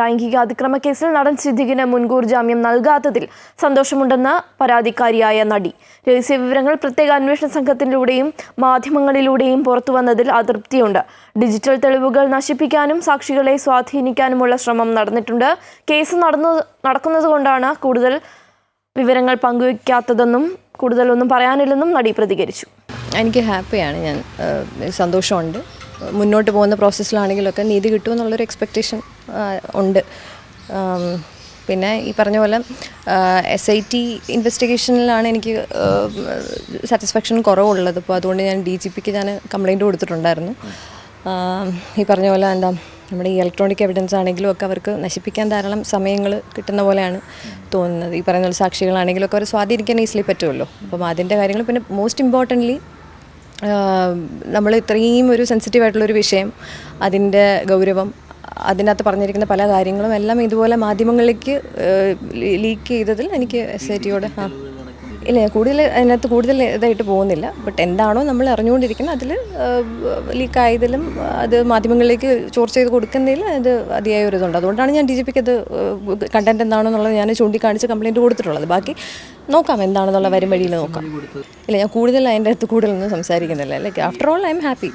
ലൈംഗിക അതിക്രമ കേസിൽ നടൻ സിദ്ദിഖിന് മുൻകൂർ ജാമ്യം നൽകാത്തതിൽ സന്തോഷമുണ്ടെന്ന് പരാതിക്കാരിയായ നടി. രഹസ്യ വിവരങ്ങൾ പ്രത്യേക അന്വേഷണ സംഘത്തിലൂടെയും മാധ്യമങ്ങളിലൂടെയും പുറത്തുവന്നതിൽ അതൃപ്തിയുണ്ട്. ഡിജിറ്റൽ തെളിവുകൾ നശിപ്പിക്കാനും സാക്ഷികളെ സ്വാധീനിക്കാനുമുള്ള ശ്രമം നടന്നിട്ടുണ്ട്. കേസ് നടന്നു നടക്കുന്നതുകൊണ്ടാണ് കൂടുതൽ വിവരങ്ങൾ പങ്കുവയ്ക്കാത്തതെന്നും കൂടുതലൊന്നും പറയാനില്ലെന്നും നടി പ്രതികരിച്ചു. എനിക്ക് ഹാപ്പിയാണ് ഞാൻ സന്തോഷമുണ്ട്. മുന്നോട്ട് പോകുന്ന പ്രോസസ്സിലാണെങ്കിലൊക്കെ നീതി കിട്ടുമെന്നുള്ളൊരു എക്സ്പെക്റ്റേഷൻ ഉണ്ട്. പിന്നെ ഈ പറഞ്ഞ പോലെ എസ് ഐ ടി ഇൻവെസ്റ്റിഗേഷനിലാണ് എനിക്ക് സാറ്റിസ്ഫാക്ഷൻ കുറവുള്ളത്. അപ്പോൾ അതുകൊണ്ട് ഞാൻ ഡി ജി പിക്ക് ഞാൻ കംപ്ലൈന്റ് കൊടുത്തിട്ടുണ്ടായിരുന്നു. ഈ പറഞ്ഞ പോലെ എന്താ നമ്മുടെ ഈ ഇലക്ട്രോണിക് എവിഡൻസ് ആണെങ്കിലും ഒക്കെ അവർക്ക് നശിപ്പിക്കാൻ ധാരാളം സമയങ്ങൾ കിട്ടുന്ന പോലെയാണ് തോന്നുന്നത്. ഈ പറയുന്ന പോലെ സാക്ഷികളാണെങ്കിലും ഒക്കെ അവർ സ്വാധീനിക്കാൻ ഈസിലി പറ്റുമല്ലോ അപ്പം അതിന്റെ കാര്യങ്ങൾ പിന്നെ മോസ്റ്റ് ഇമ്പോർട്ടന്റ്ലി നമ്മൾ ഇത്രയും ഒരു സെൻസിറ്റീവ് ആയിട്ടുള്ളൊരു വിഷയം അതിന്റെ ഗൗരവം അതിനകത്ത് പറഞ്ഞിരിക്കുന്ന പല കാര്യങ്ങളും എല്ലാം ഇതുപോലെ മാധ്യമങ്ങളിലേക്ക് ലീക്ക് ചെയ്തതിൽ എനിക്ക് എസ് ഐ ടിയോട് ആ. ഇല്ല കൂടുതൽ അതിനകത്ത് കൂടുതൽ ഇതായിട്ട് പോകുന്നില്ല. ബട്ട് എന്താണോ നമ്മൾ അറിഞ്ഞുകൊണ്ടിരിക്കുന്നത് അതിൽ ലീക്കായതിലും അത് മാധ്യമങ്ങളിലേക്ക് ചോർച്ച ചെയ്ത് കൊടുക്കുന്നതിൽ അത് അതിയായ ഒരു ഇതുണ്ട്. അതുകൊണ്ടാണ് ഞാൻ ഡി ജി പിക്ക് അത് കണ്ടന്റ് എന്താണോ എന്നുള്ളത് ഞാൻ ചൂണ്ടിക്കാണിച്ച് കംപ്ലയിന്റ് കൊടുത്തിട്ടുള്ളത്. ബാക്കി നോക്കാം എന്താണെന്നുള്ള വരും വഴിയിൽ നോക്കാം. ഇല്ല ഞാൻ കൂടുതൽ അതിന്റെ അടുത്ത് കൂടുതലൊന്നും സംസാരിക്കുന്നില്ല. Like after all I'm happy